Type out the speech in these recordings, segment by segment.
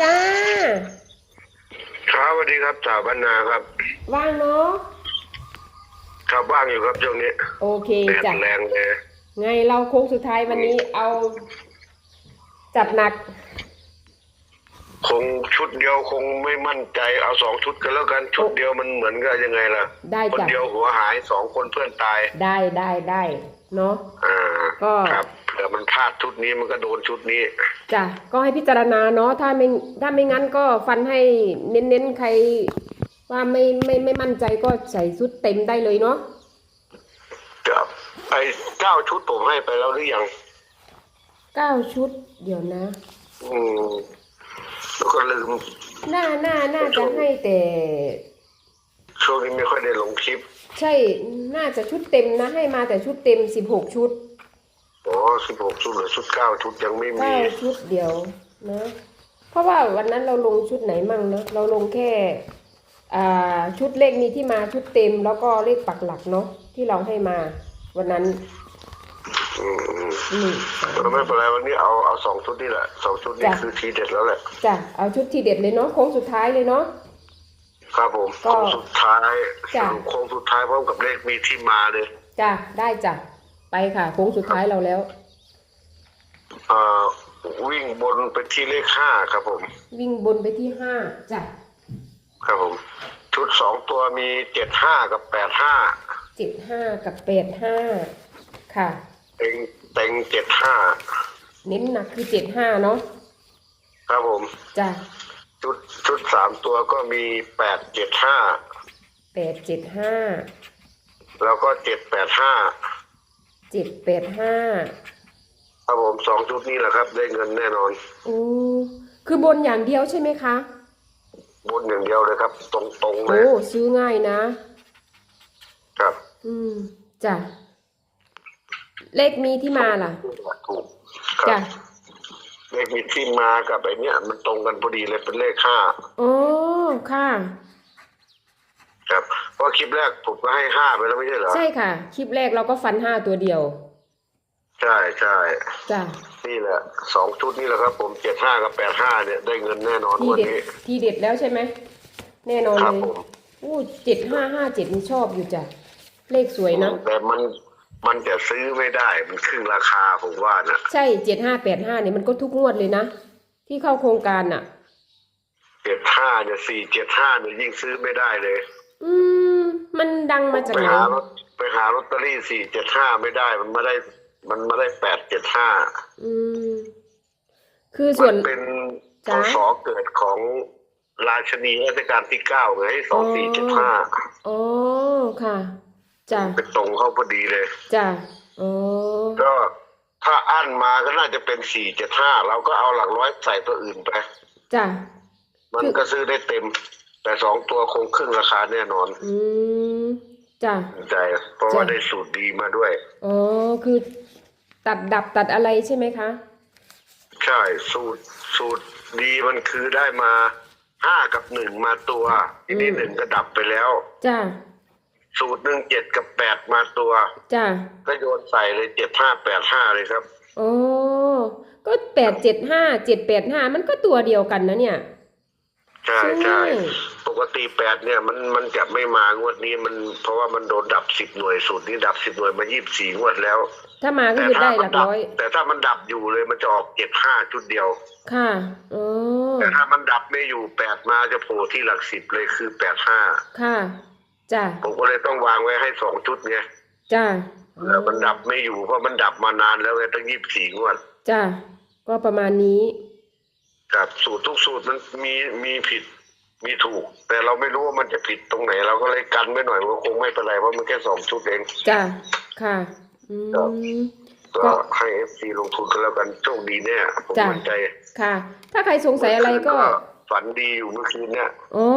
จ้า ครับสวัสดีครับจ่าบรรณาครับ ว่างเนาะครับว่างอยู่ครับช่วงนี้โอเคแดดจ้ะแรงเลยไงเราโค้งสุดท้ายวันนี้เอา จัดหนัก คงชุดเดียวคงไม่มั่นใจเอาสองชุดกันแล้วกันชุดเดียวมันเหมือนกับยังไงล่ะ ได้คนจ้ะเดียวหัวหายสองคนเพื่อนตาย ได้ได้ได้เนาะอ่าก็ ครับ เผื่อมันพลาดชุดนี้มันก็โดนชุดนี้จ้ะก็ให้พิจารณาเนาะถ้าไม่ถ้าไม่งั้นก็ฟันให้เน้นๆใคร ว่าไม่ไม่ไม่มั่นใจก็ใส่ชุดเต็มได้เลยเนาะครับไอ้เก้าชุดผมให้ไปแล้วหรือยังเก้าชุดเดี๋ยวนะ อืมแล้วก็ลืมน่าน่าน่าจะให้แต่ช่วงนี้ไม่ค่อยได้ลงคลิป ใช่น่าจะชุดเต็มนะ ให้มาแต่ชุดเต็มสิบหกชุดอ๋อ สิบหกชุดหรือชุดเก้าชุดยังไม่มี เก้าชุดเดียวนะเพราะว่าวันนั้นเราลงชุดไหนมั่งเนาะเราลงแค่อ่าชุดเลขมีที่มาชุดเต็มแล้วก็เลขปักหลักเนาะที่เราให้มา วันนั้นอืมอืมหนึ่งสองก็ไม่เป็นไรวันนี้เอาเอาสองชุดนี่แหละสองชุดนี้จ้ะ คือทีเด็ดแล้วแหละ จ้ะเอาชุดที่เด็ดเลยเนาะโค้งสุดท้ายเลยเนาะ ครับผมก็โค้งสุดท้ายจ้ะสรุปโค้งสุดท้ายพร้อมกับเลขมีที่มาเลย จ้ะได้จ้ะ ไปค่ะโค้งสุดท้ายเราแล้ว เอ่อวิ่งบนไปที่เลขห้าครับผม วิ่งบนไปที่ห้าจ้ะครับผม ชุดสองตัวมีเจ็ดห้ากับแปดห้าเจ็ดห้ากับแปดห้าค่ะ เต็งเต็งเจ็ดห้าเน้นหนักคือเจ็ดห้าเนาะครับผม จ้ะชุดชุดสามตัวก็มีแปดเจ็ดห้าแปดเจ็ดห้าแล้วก็เจ็ดแปดห้าเจ็ดแปดห้าครับผมสองชุดนี้แหละครับ ได้เงินแน่นอนโอ้คือบนอย่างเดียวใช่ไหมคะ บนอย่างเดียวเลยครับ ตรงๆเลโอ้ยซื้อง่ายนะ ครับ อืมจ้ะเลขมีที่มาล่ะถูกครัจ้ะบเลขมีที่มากับไอเนี้ยมันตรงกันพอดีเลยเป็นเลขห้าโอ้ค่ะ ครับเพราะคลิปแรกผมก็ให้ห้าไปแล้วไม่ใช่เหรอใช่ค่ะ คลิปแรกเราก็ฟันห้าตัวเดียวใช่ใช่จ้ะนี่แหละสองชุดนี่แหละครับ ผมเจ็ดห้ากับแปดห้าเนี่ยได้เงินแน่นอนทีวันเด็ดนี้ ทีเด็ดแล้วใช่ไหมแน่นอนครับเลยผม อู้เจ็ดห้าห้าเจ็ดนี่ชอบอยู่จ้ะเลขสวยนะแต่มันมันจะซื้อไม่ได้มันครึ่งราคาผมว่านะใช่เจ็ดห้าแปดห้าเนี่ยมันก็ทุกงวดเลยนะ ที่เข้าโครงการน่ะ เจ็ดห้าเนี่ยสี่เจ็ดห้าเนี่ยยิ่งซื้อไม่ได้เลย อืม มันดังมาจากไปไหนหารถไปหาลอตเตอรี่สี่เจ็ดห้าไม่ได้มันไม่ได้ มันไม่ได้แปดเจ็ดห้าอืม คือส่มัวน นเป็นพจ๊ะ ศเกิดของราชนีรัชกาลที่เก้าไงสองสี่เจ็ดห้าอ๋อค่ะจ้ะเป็นตรงเข้าพอดีเลย จ้ะอ๋อก็ถ้าอั้นมาก็น่าจะเป็นสี่เจ็ดห้าเราก็เอาหลักร้อยใส่ตัวอื่นไป จ้ะมันก็ซื้อได้เต็ม แต่สองตัวคงครึ่งราคาแน่นอน อืมจ้ะใจเพราะว่าจ้ะได้สูตรดีมาด้วย อ๋อ คือตัดดับตัดอะไรใช่ไหมคะ ใช่สูตรสูตรดีมันคือได้มาห้ากับหนึ่งมาตัว ทีนี้อืมหนึ่งก็ดับไปแล้ว จ้ะ สูตรหนึ่งเจ็ดกับแปดมาตัว จ้ะ ก็โยนใส่เลยเจ็ดห้าแปดห้าเลยครับอ๋อก็แปดเจ็ดห้าเจ็ดแปดห้ามันก็ตัวเดียวกันนะเนี่ย ใช่ใช่ใช่ป กติแปดเนี่ยมันมันจะไม่มางวดนี้มันเพราะว่ามันโดนดับสิบหน่วยสูตรนี้ดับสิบหน่วยมายี่สิบสี่งวดแล้ว ถ้ามาก็คือได้หลักดัร้อย แต่ถ้ามันดับอยู่เลยมันจะออกเจ็ดห้าชุดเดียว ค่ะอ๋อแต่ถ้ามันดับไม่อยู่แปดมาจะโผล่ที่หลักสิบเลยคือแปดห้าค่ะจ้ะผมก็เลยต้องวางไว้ให้สองชุดไงจ้ะแล้วมันดับไม่อยู่เพราะมันดับมานานแล้วไงตั้งยี่สิบสี่งวดจ้ะก็ประมาณนี้ครับสูตรทุกสูตรมันมีมีผิด มีถูก แต่เราไม่รู้ว่ามันจะผิดตรงไหน เราก็เลยกันไว้หน่อยว่าคงไม่เป็นไรเพราะมันแค่สองชุดเองจ้ะค่ะอืครับมก็ก็ให้เอฟซีลงทุนกันแล้วกันโชคดีแน่ผมจ้ะมั่นใจค่ะ ถ้าใครสงสัยอะไรก็ ฝันดีอยู่เมื่อคืนเนี่ยอ๋อ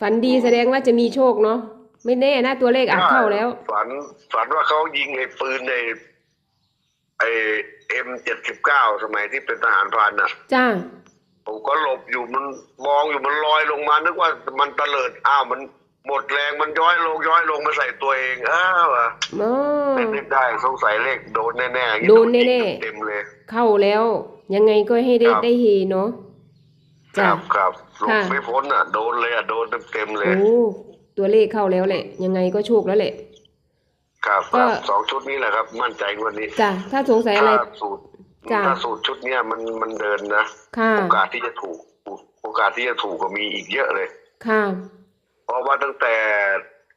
ฝันดีแสดงว่าจะมีโชคเนาะไม่แน่นะตัวเลขอาจเข้าแล้ว ฝันฝันว่าเขายิงไอ้ปืนในไอเอ็มเจ็ดสิบเก้าสมัยที่เป็นทหารพรานน่ะ จ้า ผมก็หลบอยู่มันมองอยู่มันลอยลงมานึกว่ามันเตลิดอ้าวมันหมดแรงมันย้อยลงย้อยลงมาใส่ตัวเองอ้าวอะอ๋อนึกได้สงสัยเลขโดนแน่ๆอย่างโดนแน่ๆเต็มๆเลย เข้าแล้ว ยังไงก็ให้ได้ครับได้เฮเนาะคจ้ะรับครับหลบค่ะไม่พ้นอะโดนเลยอะโดนเต็มๆเลยโอ้ตัวเลขเข้าแล้วแหละ ยังไงก็โชคแล้วแหละครับก็ครับสองชุดนี้แหละครับ มั่นใจงวันนี้จ้ะถ้าสงสัยอะไร ถ้าสูตรจ้ะถ้าสูตรชุดเนี้ยมันมันเดินนะค่ะโอกาสที่จะถูกโอกาสที่จะถูกก็มีอีกเยอะเลยค่ะเพราะว่าตั้งแต่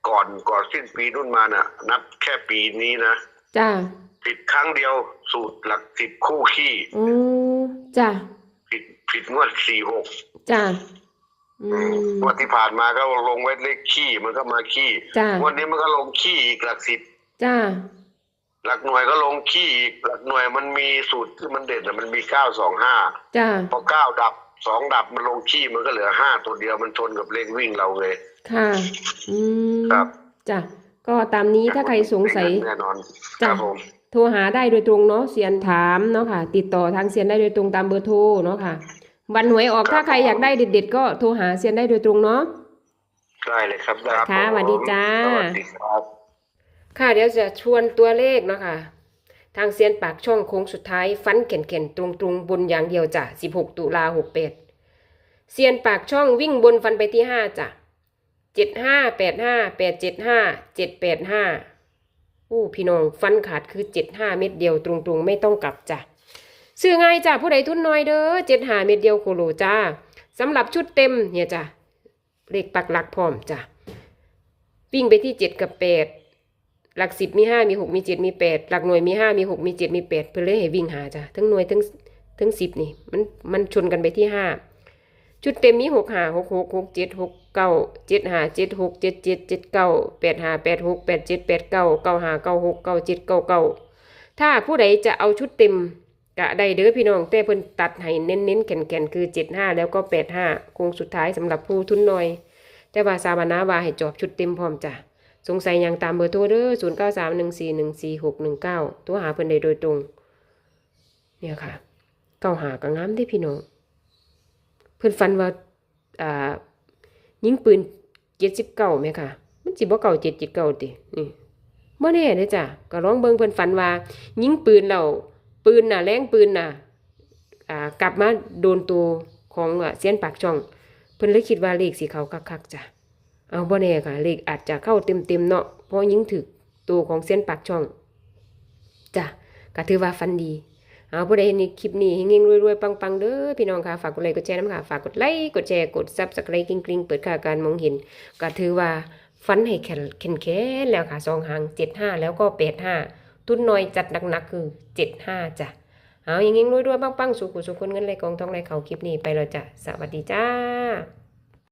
ก่อนก่อนสิ้นปีนู่นมาน่ะ นับแค่ปีนี้นะจ้ะผิดครั้งเดียว สูตรหลักสิบคู่ขี้อืมจ้ะผิดผิดงวดสี่หกจ้ะอืมงวดที่ผ่านมาก็ลงไว้เลขขี้มันก็มาขี้จ้ะงวดนี้มันก็ลงขี้อีกหลักสิบจ้ะ หลักหน่วยก็ลงขี้อีกหลักหน่วยมันมีสูตรที่มันเด่นอะมันมีเก้าสองห้าจ้ะพอเก้าดับสองดับมันลงขี้มันก็เหลือห้าตัวเดียวมันชนกับเลขวิ่งเราเลย ค่ะ อืมครับ จ้ะ ก็ตามนี้ถ้าใครสงสัยแน่นอนคจ้ะรับผมโทรหาได้โดยตรงเนาะเซียนถามเนาะค่ะ ติดต่อทางเซียนได้โดยตรงตามเบอร์โทรเนาะค่ะ วันหวยออกถ้าใครอยากได้เด็ดๆก็โทรหาเซียนได้โดยตรงเนาะ ได้เลยครับได้รับค่ะผมสวัสดีจ้า สวัสดีครับ ค่ะเดี๋ยวจะชวนตัวเลขเนาะค่ะทางเซียนปากช่องโค้งสุดท้าย ฟันเข่นๆตรงๆบนอย่างเดียวจ้ะ16 ตุลา68เป็ดเซียนปากช่องวิ่งบนฟันไปที่5จ้ะ75 85 875 785อู้พี่น้องฟันขาดคือ75เม็ดเดียวตรงๆไม่ต้องกลับจ้ะซื้อง่ายจ้ะผู้ใดทุนน้อยเด้อ75เม็ดเดียวโคโลจ้าสำหรับชุดเต็มเนี่ยจ้ะเลขปักหลักพร้อมจ้ะวิ่งไปที่7กับ8 หลักสิบมีห้ามีหกมีเจ็ดมีแปดหลักหน่วยมีห้ามีหกมีเจ็ดมีแปดเพื่อเลยให้วิ่งหาจ้ะทั้งหน่วยทั้งทั้งสิบนี่มันมันชนกันไปที่ห้าชุดเต็มมีหกหาหกหกหกเจ็ดหกเก้าเจ็ดหาเจ็ดหกเจ็ดเจ็ดเจ็ดเก้าแปดหาแปดหกแปดเจ็ดแปดเก้าเก้าหาเก้าหกเก้าเจ็ดเก้าเก้าถ้าผู้ใดจะเอาชุดเต็มกะได้เด้อพี่น้องแต่เพิ่นตัดให้เน้นเน้นแก่นแก่นคือเจ็ดห้าแล้วก็แปดห้าคงสุดท้ายสำหรับผู้ทุนน้อย แต่ว่าสาบานาว่าให้จอบชุดเต็มพร้อมจ้ะ สงสัยยังตามเบอร์โทรเด้อศูนย์เก้าสามหนึ่งสี่หนึ่งสี่หกหนึ่งเก้าตัวหาเพิ่นได้โดยตรง เนี่ยค่ะ เก้าหาก็งามได้พี่น้อง เพิ่นฟันว่าอ่ายิงปืนเจ็ดสิบเก้าไหมค่ะ มันสิบ่เก่าเจ็ดเจ็ดเก้าตินี่บ่อแน่เด้อจ้ะก็ลองเบิ่งเพิ่นฟันว่า ยิงปืนแล้วปืนน่ะแรงปืนน่ะอ่ากลับมาโดนตัวของเสียนปากช่อง เพิ่นเลยคิดว่าเลขสิเขาคักๆจ้ะ เอาบ่แน่ค่ะ เลขอาจจะเข้าเต็มๆเนาะเพราะยิงถึกตัวของเส้นปากช่องจ้ะก็ถือว่าฟันดีเอาผู้ใดเห็นคลิปนี้เฮงๆรวยๆปังๆเด้อพี่น้องค่ะฝากกดไลค์กดแชร์น้ำค่ะฝากกดไลค์กดแชร์กดซับสไครต์กริ๊งๆเปิดค่าการมองเห็นก็ถือว่าฟันให้แข็งแข็งแข็งแล้วค่ะสองหางเจ็ดห้าแล้วก็แปดห้าตุ้นน้อยจัดหนักๆคือเจ็ดห้าจ้ะเอาอย่างงี้รวยๆปังๆสุขุสุขคนเงินไหลกองทองไหลเขาคลิปนี้ไปแล้วจ้ะสวัสดีจ้า